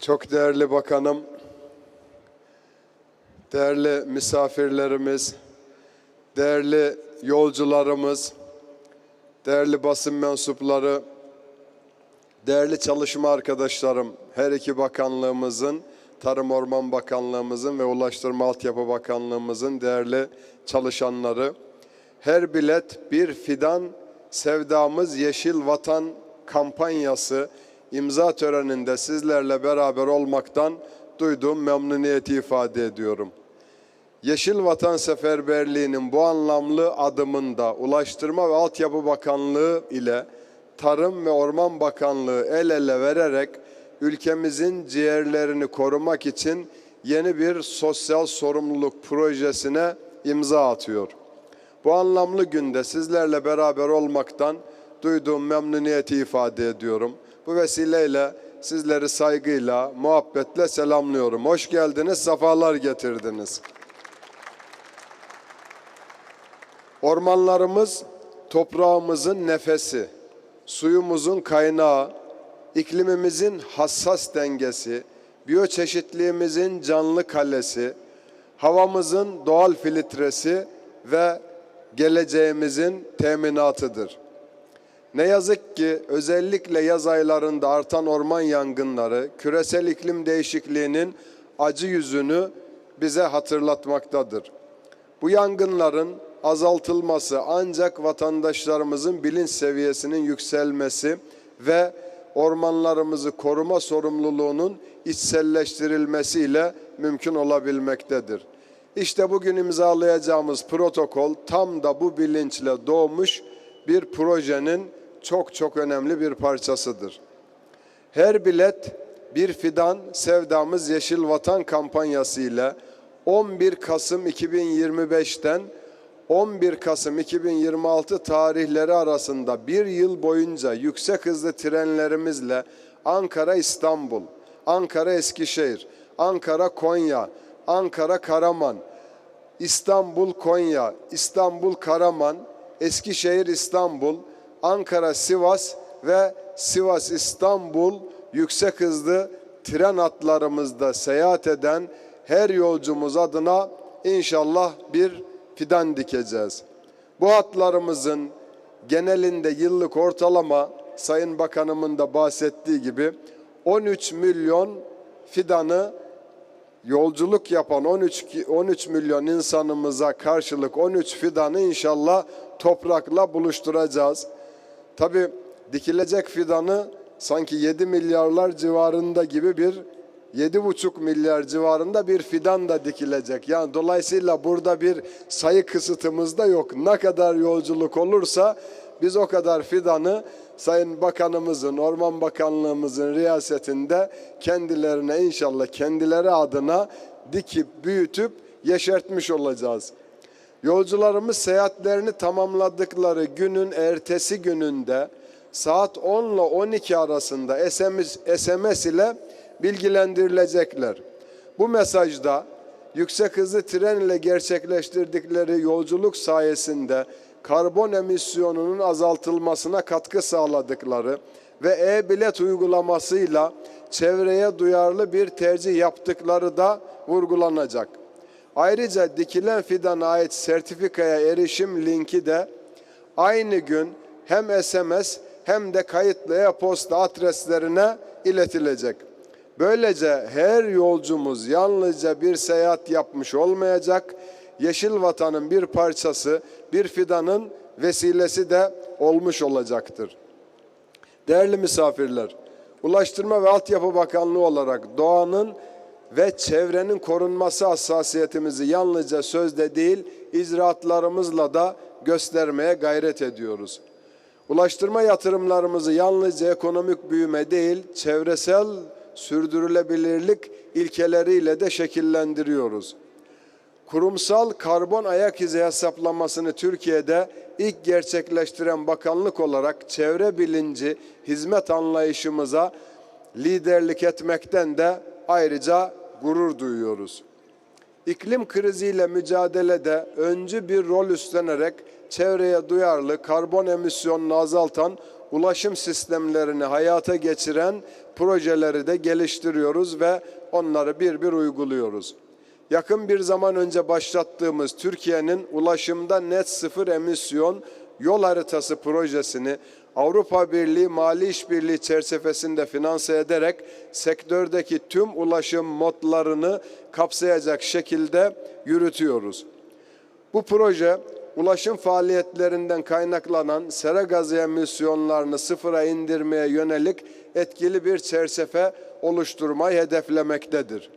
Çok değerli bakanım, değerli misafirlerimiz, değerli yolcularımız, değerli basın mensupları, değerli çalışma arkadaşlarım, her iki bakanlığımızın, Tarım Orman Bakanlığımızın ve Ulaştırma Altyapı Bakanlığımızın değerli çalışanları, her bilet bir fidan sevdamız yeşil vatan kampanyası imza töreninde sizlerle beraber olmaktan duyduğum memnuniyeti ifade ediyorum. Yeşil Vatan Seferberliği'nin bu anlamlı adımında Ulaştırma ve Altyapı Bakanlığı ile Tarım ve Orman Bakanlığı el ele vererek ülkemizin ciğerlerini korumak için yeni bir sosyal sorumluluk projesine imza atıyor. Bu anlamlı günde sizlerle beraber olmaktan duyduğum memnuniyeti ifade ediyorum. Bu vesileyle sizleri saygıyla, muhabbetle selamlıyorum. Hoş geldiniz, sefalar getirdiniz. Ormanlarımız toprağımızın nefesi, suyumuzun kaynağı, iklimimizin hassas dengesi, biyoçeşitliğimizin canlı kalesi, havamızın doğal filtresi ve geleceğimizin teminatıdır. Ne yazık ki özellikle yaz aylarında artan orman yangınları küresel iklim değişikliğinin acı yüzünü bize hatırlatmaktadır. Bu yangınların azaltılması ancak vatandaşlarımızın bilinç seviyesinin yükselmesi ve ormanlarımızı koruma sorumluluğunun içselleştirilmesiyle mümkün olabilmektedir. İşte bugün imzalayacağımız protokol tam da bu bilinçle doğmuş bir projenin çok çok önemli bir parçasıdır. Her bilet bir fidan sevdamız Yeşil Vatan kampanyası ile 11 Kasım 2025'ten 11 Kasım 2026 tarihleri arasında bir yıl boyunca yüksek hızlı trenlerimizle Ankara İstanbul, Ankara Eskişehir, Ankara Konya, Ankara Karaman, İstanbul Konya, İstanbul Karaman, Eskişehir İstanbul, Ankara Sivas ve Sivas İstanbul yüksek hızlı tren hatlarımızda seyahat eden her yolcumuz adına inşallah bir fidan dikeceğiz. Bu hatlarımızın genelinde yıllık ortalama Sayın Bakanımın da bahsettiği gibi 13 milyon fidanı yolculuk yapan 13 ki- 13 milyon insanımıza karşılık 13 fidanı inşallah toprakla buluşturacağız. Tabi dikilecek fidanı sanki 7 milyarlar civarında gibi bir 7,5 milyar civarında bir fidan da dikilecek. Yani dolayısıyla burada bir sayı kısıtımız da yok. Ne kadar yolculuk olursa biz o kadar fidanı Sayın Bakanımızın, Orman Bakanlığımızın riyasetinde kendilerine inşallah kendileri adına dikip büyütüp yeşertmiş olacağız. Yolcularımız seyahatlerini tamamladıkları günün ertesi gününde saat 10 ile 12 arasında SMS, SMS ile bilgilendirilecekler. Bu mesajda yüksek hızlı tren ile gerçekleştirdikleri yolculuk sayesinde karbon emisyonunun azaltılmasına katkı sağladıkları ve e-bilet uygulamasıyla çevreye duyarlı bir tercih yaptıkları da vurgulanacak. Ayrıca dikilen fidana ait sertifikaya erişim linki de aynı gün hem SMS hem de kayıtlı e-posta adreslerine iletilecek. Böylece her yolcumuz yalnızca bir seyahat yapmış olmayacak, Yeşil Vatan'ın bir parçası, bir fidanın vesilesi de olmuş olacaktır. Değerli misafirler, Ulaştırma ve Altyapı Bakanlığı olarak doğanın ve çevrenin korunması hassasiyetimizi yalnızca sözde değil, icraatlarımızla da göstermeye gayret ediyoruz. Ulaştırma yatırımlarımızı yalnızca ekonomik büyüme değil, çevresel sürdürülebilirlik ilkeleriyle de şekillendiriyoruz. Kurumsal karbon ayak izi hesaplamasını Türkiye'de ilk gerçekleştiren bakanlık olarak çevre bilinci hizmet anlayışımıza liderlik etmekten de ayrıca gurur duyuyoruz. İklim kriziyle mücadelede öncü bir rol üstlenerek çevreye duyarlı, karbon emisyonunu azaltan ulaşım sistemlerini hayata geçiren projeleri de geliştiriyoruz ve onları bir bir uyguluyoruz. Yakın bir zaman önce başlattığımız Türkiye'nin ulaşımda net sıfır emisyon yol haritası projesini Avrupa Birliği Mali İşbirliği çerçevesinde finanse ederek sektördeki tüm ulaşım modlarını kapsayacak şekilde yürütüyoruz. Bu proje ulaşım faaliyetlerinden kaynaklanan sera gazı emisyonlarını sıfıra indirmeye yönelik etkili bir çerçeve oluşturmayı hedeflemektedir.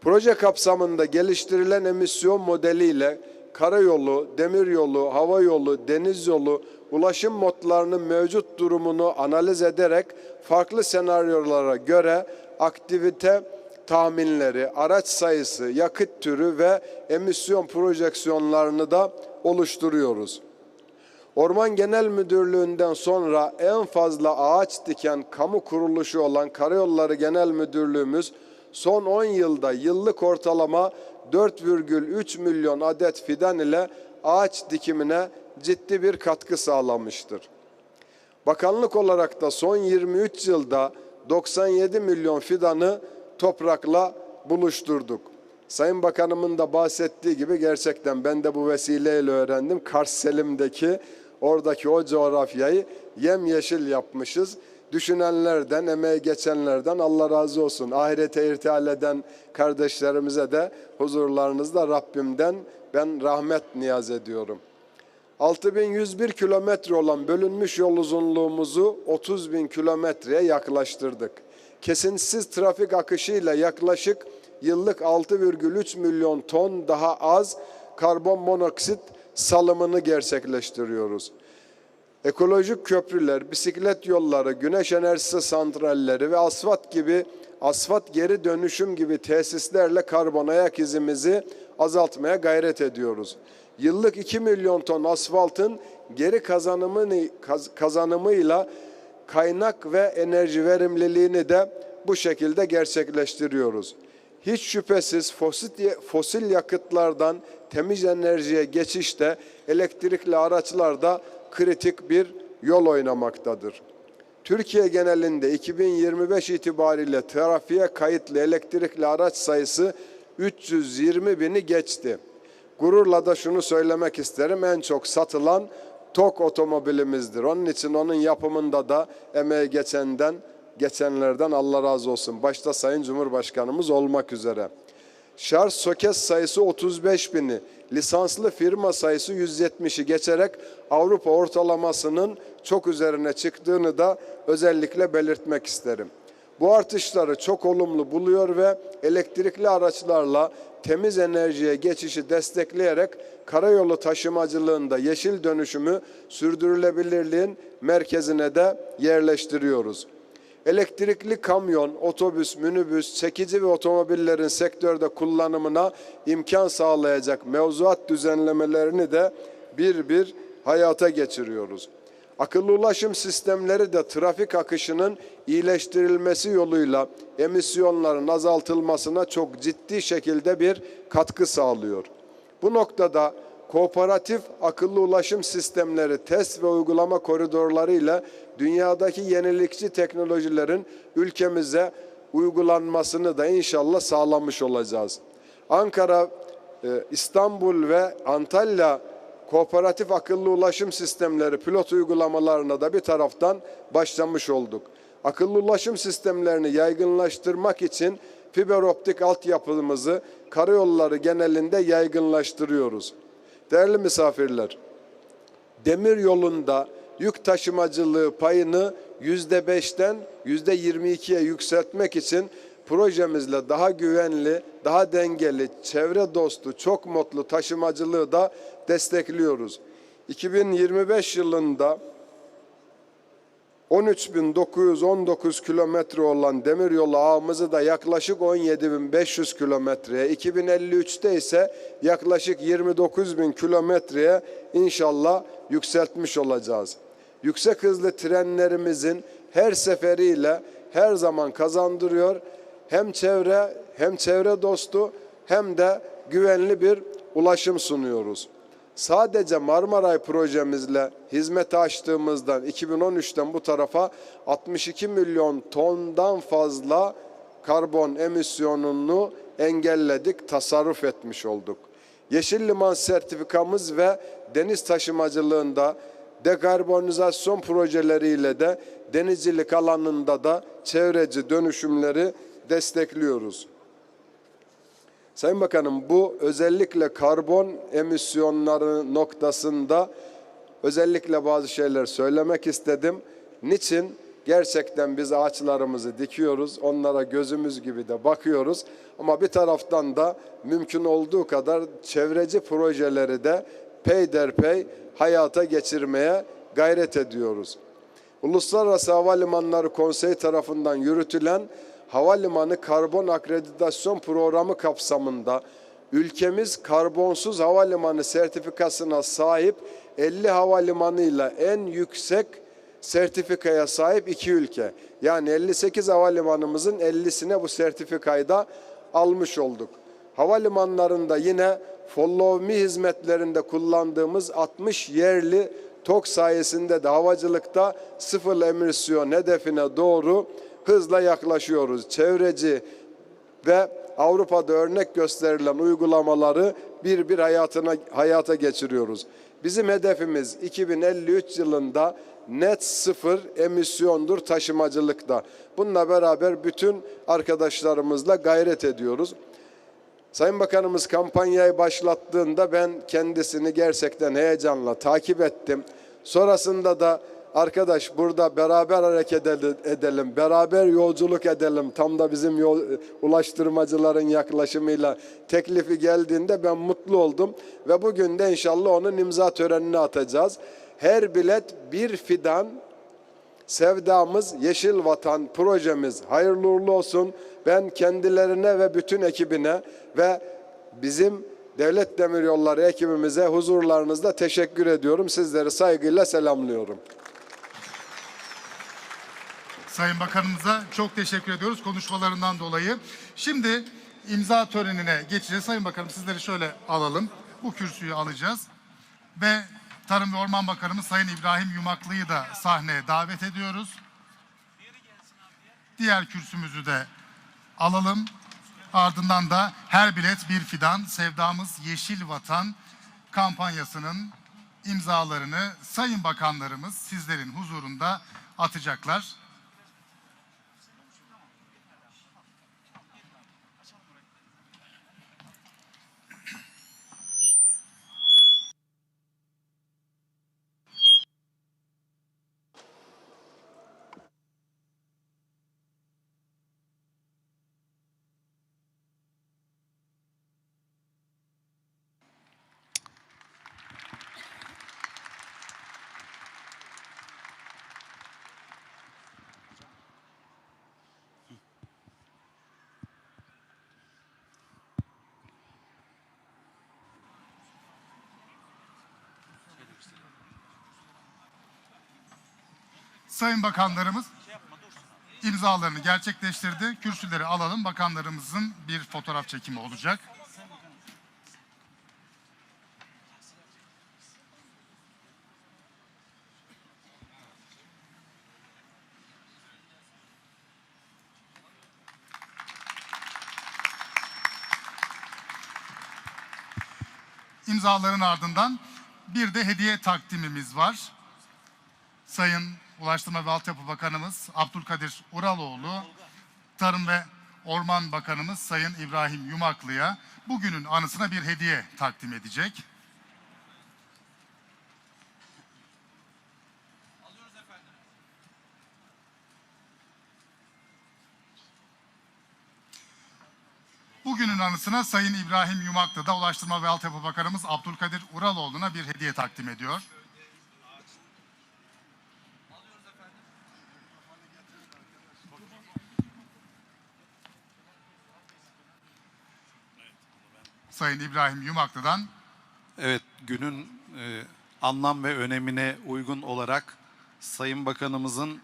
Proje kapsamında geliştirilen emisyon modeliyle karayolu, demiryolu, hava yolu, deniz yolu ulaşım modlarının mevcut durumunu analiz ederek farklı senaryolara göre aktivite tahminleri, araç sayısı, yakıt türü ve emisyon projeksiyonlarını da oluşturuyoruz. Orman Genel Müdürlüğü'nden sonra en fazla ağaç diken kamu kuruluşu olan Karayolları Genel Müdürlüğümüz son 10 yılda yıllık ortalama 4,3 milyon adet fidan ile ağaç dikimine ciddi bir katkı sağlamıştır. Bakanlık olarak da son 23 yılda 97 milyon fidanı toprakla buluşturduk. Sayın Bakanımın da bahsettiği gibi gerçekten ben de bu vesileyle öğrendim. Kars Selim'deki oradaki o coğrafyayı yemyeşil yapmışız. Düşünenlerden, emeği geçenlerden Allah razı olsun. Ahirete irtihal eden kardeşlerimize de huzurlarınızda Rabbimden ben rahmet niyaz ediyorum. 6101 kilometre olan bölünmüş yol uzunluğumuzu 30 bin kilometreye yaklaştırdık. Kesintisiz trafik akışıyla yaklaşık yıllık 6,3 milyon ton daha az karbon monoksit salımını gerçekleştiriyoruz. Ekolojik köprüler, bisiklet yolları, güneş enerjisi santralleri ve asfalt gibi asfalt geri dönüşüm gibi tesislerle karbon ayak izimizi azaltmaya gayret ediyoruz. Yıllık 2 milyon ton asfaltın geri kazanımını kaz- kazanımıyla kaynak ve enerji verimliliğini de bu şekilde gerçekleştiriyoruz. Hiç şüphesiz fosil, fosil yakıtlardan temiz enerjiye geçişte elektrikli araçlarda kritik bir yol oynamaktadır. Türkiye genelinde 2025 itibariyle trafiğe kayıtlı elektrikli araç sayısı 320 bini geçti. Gururla da şunu söylemek isterim en çok satılan TOK otomobilimizdir. Onun için onun yapımında da emeği geçenden geçenlerden Allah razı olsun. Başta Sayın Cumhurbaşkanımız olmak üzere. Şarj soket sayısı 35 bini, lisanslı firma sayısı 170'i geçerek Avrupa ortalamasının çok üzerine çıktığını da özellikle belirtmek isterim. Bu artışları çok olumlu buluyor ve elektrikli araçlarla temiz enerjiye geçişi destekleyerek karayolu taşımacılığında yeşil dönüşümü sürdürülebilirliğin merkezine de yerleştiriyoruz. Elektrikli kamyon, otobüs, minibüs, çekici ve otomobillerin sektörde kullanımına imkan sağlayacak mevzuat düzenlemelerini de bir bir hayata geçiriyoruz. Akıllı ulaşım sistemleri de trafik akışının iyileştirilmesi yoluyla emisyonların azaltılmasına çok ciddi şekilde bir katkı sağlıyor. Bu noktada kooperatif akıllı ulaşım sistemleri test ve uygulama koridorları ile dünyadaki yenilikçi teknolojilerin ülkemize uygulanmasını da inşallah sağlamış olacağız. Ankara, e, İstanbul ve Antalya kooperatif akıllı ulaşım sistemleri pilot uygulamalarına da bir taraftan başlamış olduk. Akıllı ulaşım sistemlerini yaygınlaştırmak için fiber optik altyapımızı karayolları genelinde yaygınlaştırıyoruz. Değerli misafirler, demir yolunda yük taşımacılığı payını yüzde beşten yüzde yirmi ikiye yükseltmek için projemizle daha güvenli, daha dengeli, çevre dostu, çok modlu taşımacılığı da destekliyoruz. 2025 yılında 13.919 kilometre olan demiryolu ağımızı da yaklaşık 17.500 kilometreye, 2053'te ise yaklaşık 29.000 kilometreye inşallah yükseltmiş olacağız. Yüksek hızlı trenlerimizin her seferiyle her zaman kazandırıyor. Hem çevre hem çevre dostu hem de güvenli bir ulaşım sunuyoruz. Sadece Marmaray projemizle hizmete açtığımızdan 2013'ten bu tarafa 62 milyon tondan fazla karbon emisyonunu engelledik, tasarruf etmiş olduk. Yeşil liman sertifikamız ve deniz taşımacılığında dekarbonizasyon projeleriyle de denizcilik alanında da çevreci dönüşümleri destekliyoruz. Sayın Bakanım bu özellikle karbon emisyonları noktasında özellikle bazı şeyler söylemek istedim. Niçin? Gerçekten biz ağaçlarımızı dikiyoruz, onlara gözümüz gibi de bakıyoruz. Ama bir taraftan da mümkün olduğu kadar çevreci projeleri de peyderpey hayata geçirmeye gayret ediyoruz. Uluslararası Havalimanları Konseyi tarafından yürütülen Havalimanı Karbon Akreditasyon Programı kapsamında ülkemiz karbonsuz havalimanı sertifikasına sahip 50 havalimanıyla en yüksek sertifikaya sahip iki ülke. Yani 58 havalimanımızın 50'sine bu sertifikayı da almış olduk. Havalimanlarında yine follow me hizmetlerinde kullandığımız 60 yerli TOK sayesinde de havacılıkta sıfır emisyon hedefine doğru hızla yaklaşıyoruz. Çevreci ve Avrupa'da örnek gösterilen uygulamaları bir bir hayatına hayata geçiriyoruz. Bizim hedefimiz 2053 yılında net sıfır emisyondur taşımacılıkta. Bununla beraber bütün arkadaşlarımızla gayret ediyoruz. Sayın Bakanımız kampanyayı başlattığında ben kendisini gerçekten heyecanla takip ettim. Sonrasında da arkadaş burada beraber hareket ede- edelim, beraber yolculuk edelim. Tam da bizim yol, ulaştırmacıların yaklaşımıyla teklifi geldiğinde ben mutlu oldum. Ve bugün de inşallah onun imza törenini atacağız. Her bilet bir fidan Sevdamız Yeşil Vatan projemiz hayırlı uğurlu olsun. Ben kendilerine ve bütün ekibine ve bizim Devlet Demiryolları ekibimize huzurlarınızda teşekkür ediyorum. Sizleri saygıyla selamlıyorum. Sayın Bakanımıza çok teşekkür ediyoruz konuşmalarından dolayı. Şimdi imza törenine geçeceğiz. Sayın Bakanım sizleri şöyle alalım. Bu kürsüyü alacağız. Ve Tarım ve Orman Bakanımız Sayın İbrahim Yumaklı'yı da sahneye davet ediyoruz. Diğer kürsümüzü de alalım. Ardından da her bilet bir fidan, sevdamız yeşil vatan kampanyasının imzalarını Sayın Bakanlarımız sizlerin huzurunda atacaklar. Sayın Bakanlarımız imzalarını gerçekleştirdi. Kürsüleri alalım. Bakanlarımızın bir fotoğraf çekimi olacak. İmzaların ardından bir de hediye takdimimiz var. Sayın Ulaştırma ve Altyapı Bakanımız Abdülkadir Uraloğlu, Tarım ve Orman Bakanımız Sayın İbrahim Yumaklı'ya bugünün anısına bir hediye takdim edecek. Bugünün anısına Sayın İbrahim Yumaklı da Ulaştırma ve Altyapı Bakanımız Abdülkadir Uraloğlu'na bir hediye takdim ediyor. Sayın İbrahim Yumaklı'dan Evet, günün e, anlam ve önemine uygun olarak Sayın Bakanımızın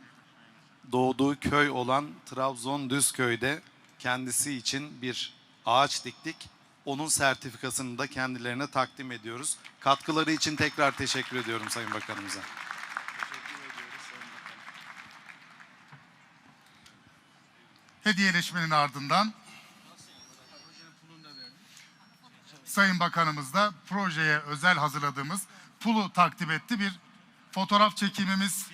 doğduğu köy olan Trabzon Düzköy'de kendisi için bir ağaç diktik. onun sertifikasını da kendilerine takdim ediyoruz. Katkıları için tekrar teşekkür ediyorum Sayın Bakanımıza. Hediyeleşmenin ardından Sayın Bakanımız da projeye özel hazırladığımız pulu takdim etti. Bir fotoğraf çekimimiz